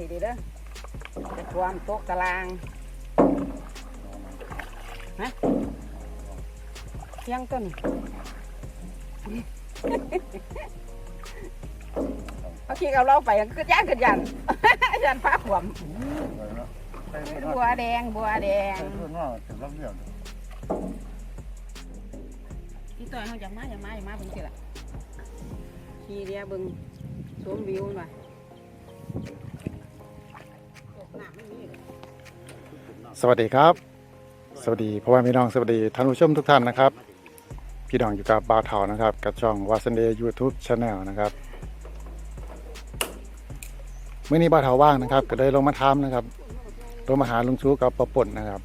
ดีดีเด้อจะความตกตารางฮะเที่ยงต้นเอาขี้เอาเราไปคือย่างกันยันยันฟ้าขวมบัวแดงบัวแดงนี่ต่อยเขาอยากมาอยากมาอยากมาเบิ่งสิล่ะขี่เรียเบิ่งชมวิวมา สวัสดีครับ สวัสดีพ่อแม่พี่น้องสวัสดีท่านผู้ชมทุกท่านนะครับ พี่น้องอยู่กับบาเทานะครับ กับช่องวาสันเดย์ยูทูบชาแนลนะครับเมื่อนี้บาเทาว่างนะครับ ก็เลยลงมาทำนะครับลงมาหาลุงชูกับปะป่นนะครับ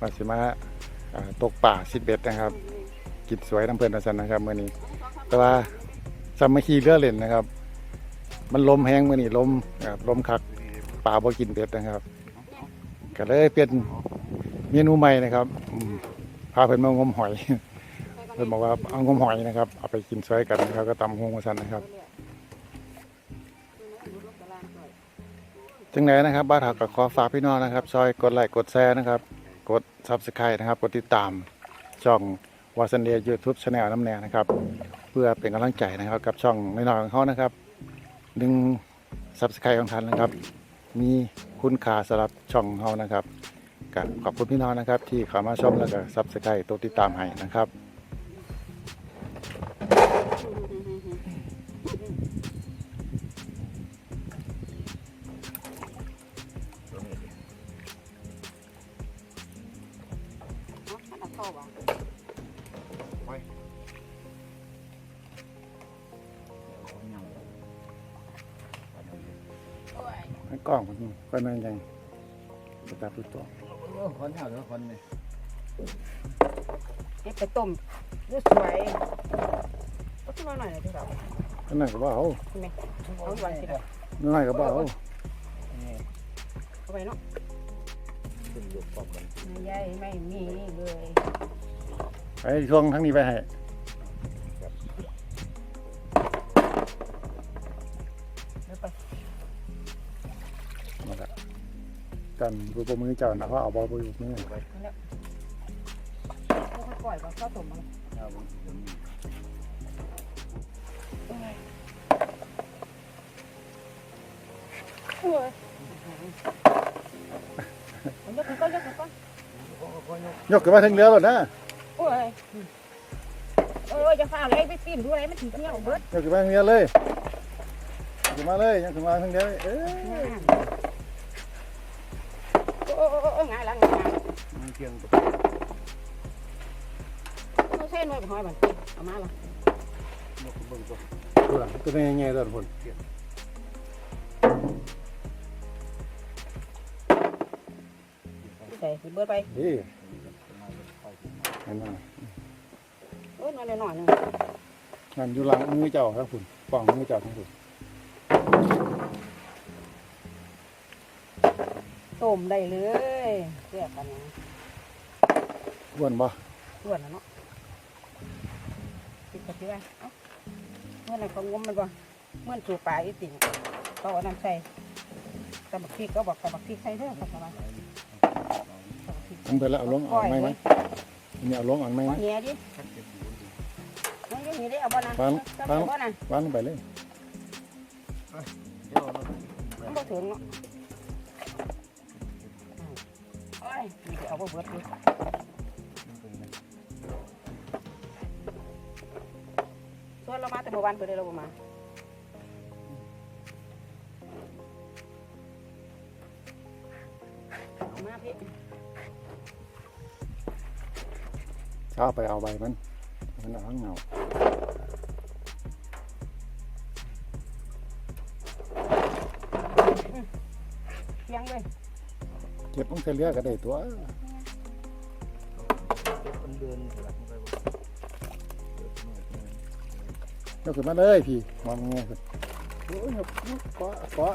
มาสิมาตกป่าสิบเบ็ดนะครับกินสวยน้ำเพลินอาสันนะครับเมื่อนี้ แต่ว่าจะมาขี่เรือเล่นนะครับ มันลมแห้งเมื่อนี้ลมครับลมคักป่าบ่กินเบ็ดนะครับ ก็เลยเป็นเมนูใหม่นะครับพาเพิ่นมางมหอย เพิ่นบอกว่าเอางมหอยนะครับ เอาไปกินซอยกันนะครับ ก็ตำหงมาสันนะครับจังไหนนะครับบ้านถักก็ขอฝากพี่น้องนะครับซอยกดไลค์กดแชร์นะครับ กดซับสไครต์นะครับ กดติดตามช่องวาซันเดียยูทูบชาแนลน้ำแน่นะครับ เพื่อเป็นกำลังใจนะครับ กับช่องน้อยๆของเขานะครับดึงซับสไครต์ของท่านนะครับ มีคุณค่าสำหรับช่องเขานะครับก็ขอบคุณพี่น้องนะครับ ที่เข้ามาชมแล้วก็ซับสไครต์ตัวติดตามให้นะครับ ตัดตัวคนเท่าหรือคนนี่เก็บไปต้มดูสวยก็ขึ้นมาหน่อยนะที่เราก็นั่นก็บ่เอาใช่ไหมเอาวันสิเด้อน้อยก็บ่เอาเอาไปเนาะเป็นยุคปอบกันไม่ใหญ่ไม่มีเลยไปช่วงทั้งนี้ไปให้ กันรูปมือเจ้านะว่าเอาบ่รูปมือแล้วค่อยปล่อยก็เข้าต้มมาครับผมโอ้ยมันยกขึ้นก้อนยกขึ้นก้อนยกขึ้นมาถึงเรือแล้วนะโอ้ยเออจะฟ้าอะไรไปปีนดูอะไรมันถึงเที่ยวเบิดยกขึ้นมาถึงเรือเลยยกขึ้นมาเลยยกขึ้นมาถึงเรือเลยเอ้ยโอ้โอ้โอ้ ง่ายละง่ายมันเที่ยงเอาเส้นไว้หอยมันเอามาละนกเบิ่งตัวตัวหลังตัวนี้ง่ายๆตัวพุ่นใส่เบิดไปดีเห็นไหมโอ้ยน้อยหน่อยนึงนั่นอยู่หลังมือเจ้าครับพุ่นป้องมือเจ้าทั้งพุ่น มได้เลยเรียกกันนะอ้วนบ่ส่วนนะเนาะติดกับที่ว่าเอ้าเมื่อไหร่ก็งมมันบ่เมื่อสู่ป่าอีติ่งก็เอาน้ำใส่ตะบักพริกก็บอกตะบักพริกใส่เด้อครับประมาณตะบักพริกมันไปแล้วเอาลงเออกไหมไหมนี่เอาลงเออกไหมไหมเหี้ยดิมันก็มีได้เอาบ่นะฟังฟังเอาบ่นะวางลงไปเลยเดี๋ยวเรามันบ่ถึงเนาะ โอ้ยนี่สิเอาบ่เบิดเลยส่วนเรามาแต่เมื่อวานเพิ่นได้เราบ่มาเอามาพี่เช้าไปเอาใบมันมันเอาข้างเงาเพียงเลย เก็บลงใส่เรือก็ได้ตัวคนเดินหลังไปยกขึ้นมาเลยพี่มองไงขึ้นโอ้ยยกยกเกาะเกาะ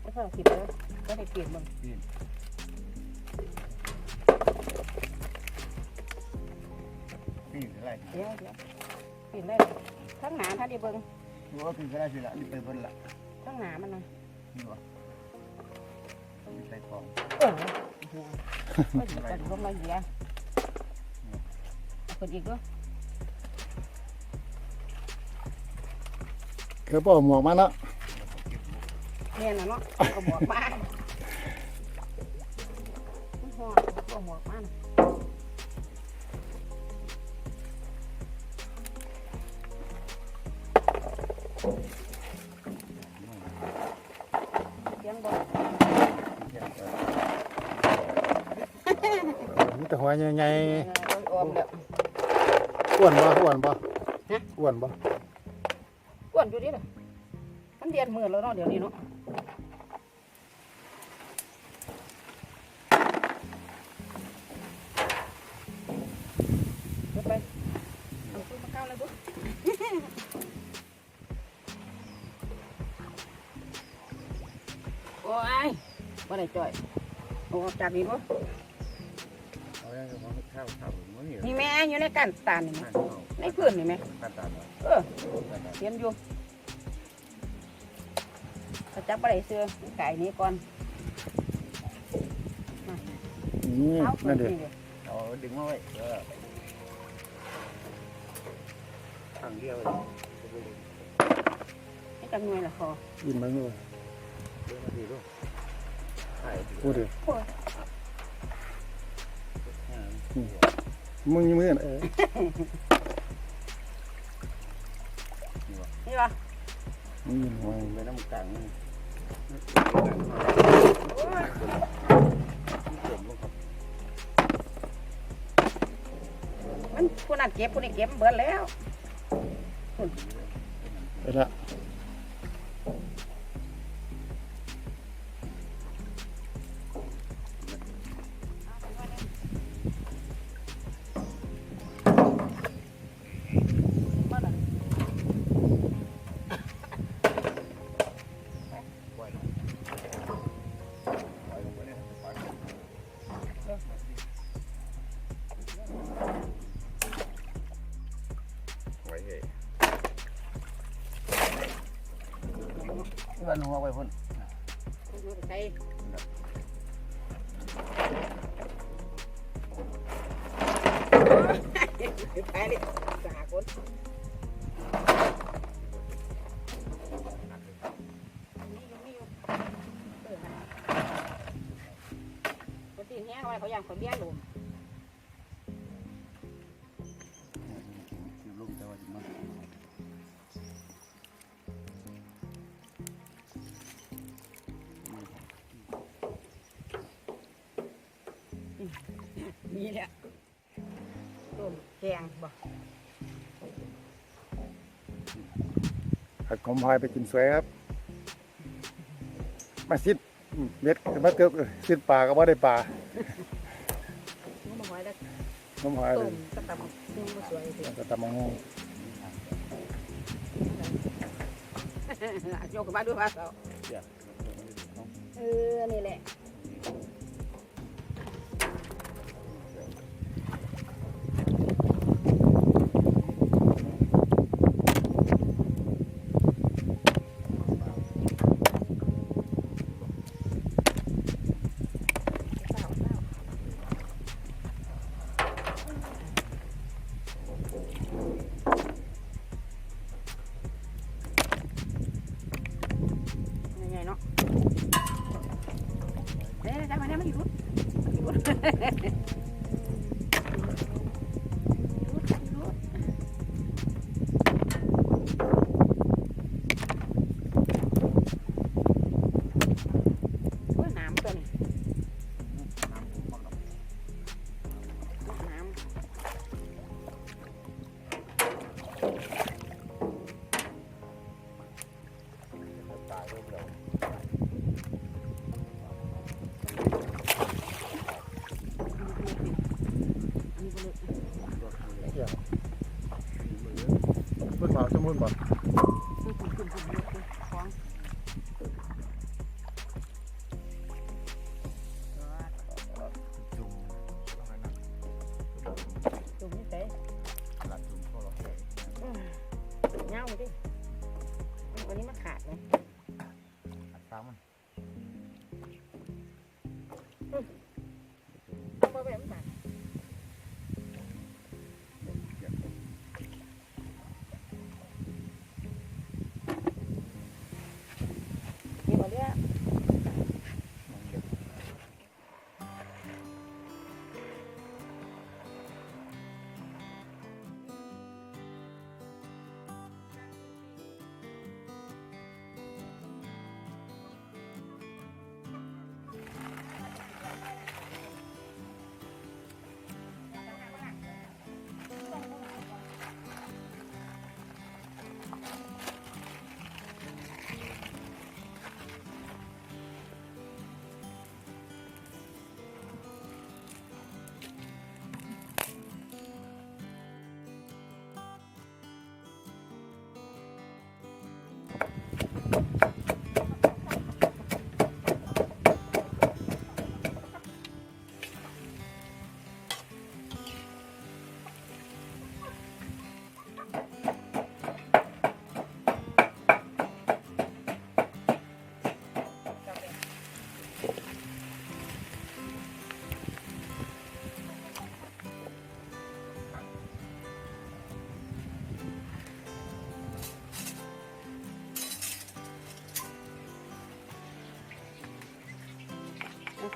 ไม่ใช่สิบเลยก็ได้เกียรติมึงปีนอะไรเดี๋ยวเดี๋ยวกินได้ถ้าข้างหน้าท่านได้เบิ่ง ว่าพี่ก็ได้สิละนี่ไปเพิ่นละข้างหน้ามันนะนี่วะนี่ใส่ของเออหัวก็ดีกันก็มาเหยียเอาคนอีกด้วยคือบ่เอาหมวกมาเนาะเนี่ยน่ะเนาะเอาหมวกมามันหอดเอาหมวกมา มีแต่หัวใหญ่โอ้ยออมแล้วๆอ้วนบ่อ้วนบ่ฮะอ้วนบ่อ้วนอยู่ดิล่ะมันเดียดมือแล้วเนาะเดี๋ยวนี้เนาะเดี๋ยวไปเอาขึ้นมาข้าวเลยบุ๊โอ้ยบ่ได้จ่อยเอาออกจากนี้บ่ เอาอย่างของข้าวข้ามันนี่นี่แม่อยู่ในกันตานนี่แม่ในพื้นนี่แม่ข้าวตาลเออเห็นอยู่เขาจับบ่ได้เสื้อไก่นี้ก่อนนี่เอานั่นเด้เด้อเอาดึงมาไว้เออข้างเดียวให้จังหน่วยละคอยินมันเลยเดี๋ยวมาดีลูกถ่ายพูดดิ โอ้ยมึงอยังมือเออนี่ป่ะมึงยินหัวไปน้ำกลางนี่โอ้ยเต็มลงครับมันผู้นั้นเก็บผู้นี้เก็บเบิดแล้ว ไปละ ที่ว่าหนูเอาไว้พ่นใส่ไปเลยสาคน มีแหละต้มแกงบ่ผัดขมพายไปกินสวยครับ มาซิดเม็ดมาเกือบซิดปลาก็บ่ได้ปลาน้องมาหอยแล้วน้ำหอยเลต้ยมกระตำซึ่งมาสวยสิก็ตำมังงงโยกขึ้นมาดูว่าเขาเดี๋ยวเออ นี่แหละ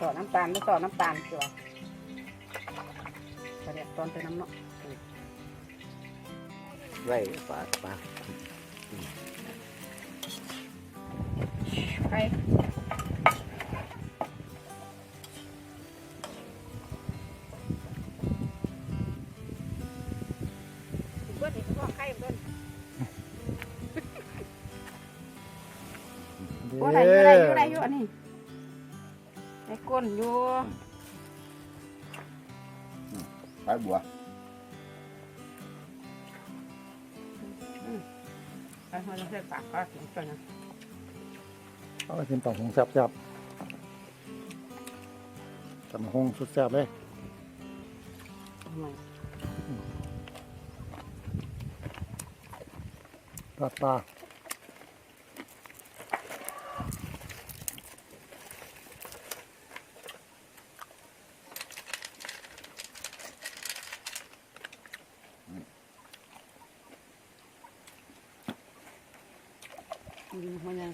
ต่อน้ำตาลไม่ต่อน้ำตาลจ้ะประเดี๋ยวตอนไปน้ำเนาะไว้ปลาปลาไป ปลาบัวไอ้หัวเราะเส้นปากก็ถึงตัวนะเอาไปกินต่อหงแซ่บแซ่บตำหงสุดแซ่บเลยทำไมปลาปลา หัวใหญ่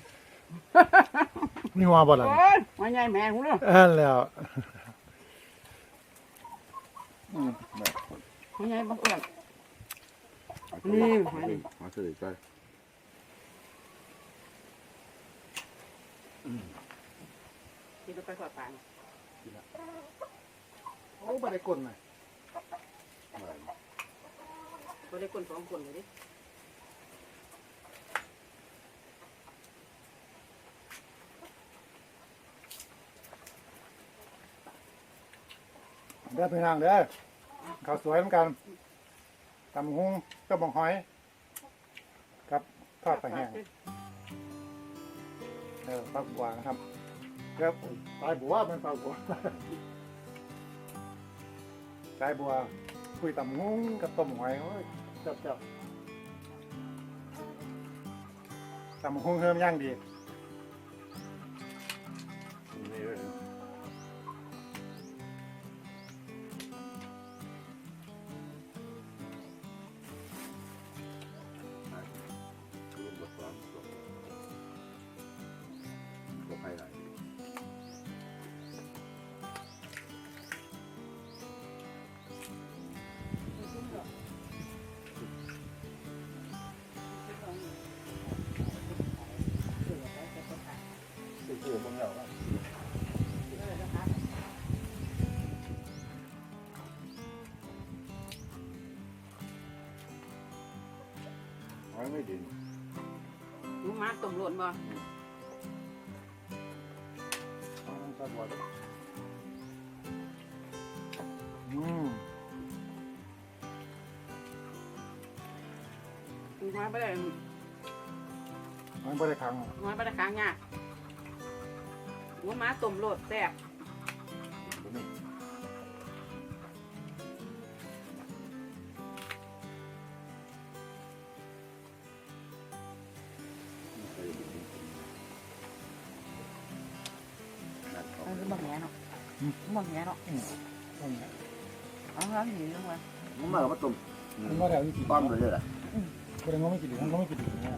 นี่ว่าบ่ล่ะโอ้ยหัวใหญ่แม่หูเรื่องเอันแล้วอืมแบบหัวใหญ่บักเอื้อนเอานี่นี่หัวนี่ มาเสด็จไปที่เราไปขอดปานโอ้บ่ได้กลนน่ะก็ได้คนสองคนเลยดิ เด้อพี่น้องเด้อข้าวสวยเหมือนกันตำหงกับบังหอยกับทอดปลาแห้งเออปลาบัวนะครับครับปลาบัวเป็นปลาบัวสายบัวคุยตำหงกับต้มหอยโอ้ยจับจับตำหงเฮิมย่างดี ไม่ดินหนูมาต้มหลวนบ่อืมหนูมาไปได้มันบ่ได้ขังหนูมาไปได้ค้างยากหนูมาต้มโลดแซ่บ บักแหนเนาะบักแหนเนาะอืมต้มเนี่ยเอาแล้วหนีลงมามึงมากับมาตุ่มมันบ่ได้เอาอีกทีป้อมเลยเหรอบ่ได้งอไม่กี่ดีมันก็ไม่กี่ดีเนี่ย